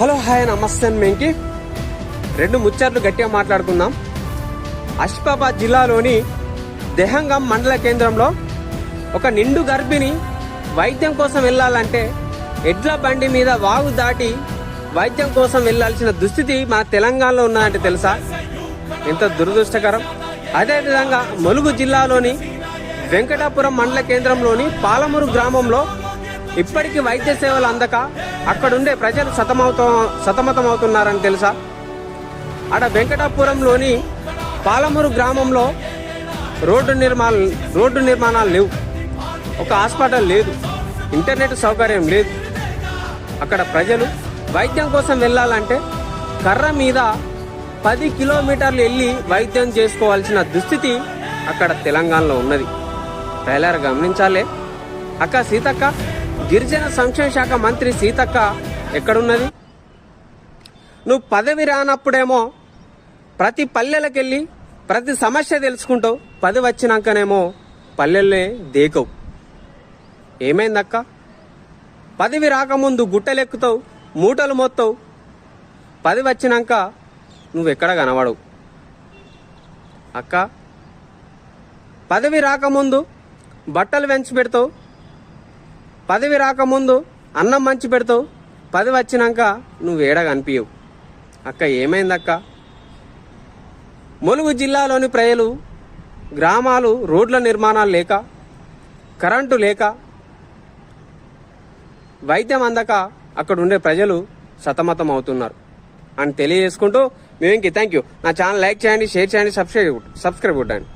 Hello hi నమస్తే మేంకి. రెండు ముచ్చట్లు గట్టిగా మాట్లాడుకుందాం. ఆసిఫాబాద్ జిల్లాలోని దెహంగం మండల కేంద్రంలో ఒక నిండు గర్భిణి వైద్యం కోసం వెళ్ళాలంటే ఎడ్ల బండి మీద వాగు దాటి వైద్యం కోసం వెళ్ళాల్సిన దుస్థితి మన తెలంగాణలో ఉన్నదంటే తెలుసా? ఎంత దురదృష్టకరం. అదేవిధంగా ములుగు జిల్లాలోని వెంకటాపురం మండల కేంద్రంలోని పాలమూరు గ్రామంలో ఇప్పటికీ వైద్య సేవలు అందక అక్కడుండే ప్రజలు సతమవుత సతమతమవుతున్నారని తెలుసా? ఆడ వెంకటాపురంలోని పాలమూరు గ్రామంలో రోడ్డు నిర్మాణ రోడ్డు నిర్మాణాలు లేవు. ఒక హాస్పిటల్ లేదు. ఇంటర్నెట్ సౌకర్యం లేదు. అక్కడ ప్రజలు వైద్యం కోసం వెళ్ళాలంటే కర్ర మీద పది కిలోమీటర్లు వెళ్ళి వైద్యం చేసుకోవాల్సిన దుస్థితి అక్కడ తెలంగాణలో ఉన్నది. ప్రజలారు గమనించాలే. అక్క సీతక్క గిరిజన సంక్షేమ శాఖ మంత్రి సీతక్క ఎక్కడున్నది? నువ్వు పదవి రానప్పుడేమో ప్రతి పల్లెలకెళ్ళి ప్రతి సమస్య తెలుసుకుంటావు. పది వచ్చినాకనేమో పల్లెల్లే దేకవు. ఏమైందక్క? పదవి రాకముందు గుట్టలెక్కుతావు మూటలు మోస్తావు పది వచ్చినాక నువ్వెక్కడ కనబడవు? అక్క పదవి రాకముందు బట్టలు వెంచి పెడతావు పదవి రాకముందు అన్నం మంచి పెడతావు పది వచ్చినాక నువ్వు ఏడ కనిపించవు అక్క ఏమైందక్క? ములుగు జిల్లాలోని ప్రజలు గ్రామాలు రోడ్ల నిర్మాణాలు లేక కరెంటు లేక వైద్యం అందక అక్కడ ఉండే ప్రజలు సతమతం అవుతున్నారు అని తెలియజేసుకుంటూ మేము ఇంక థ్యాంక్ యూ నా ఛానల్ లైక్ చేయండి షేర్ చేయండి సబ్స్క్రైబ్ సబ్స్క్రైబ్ కొట్టండి.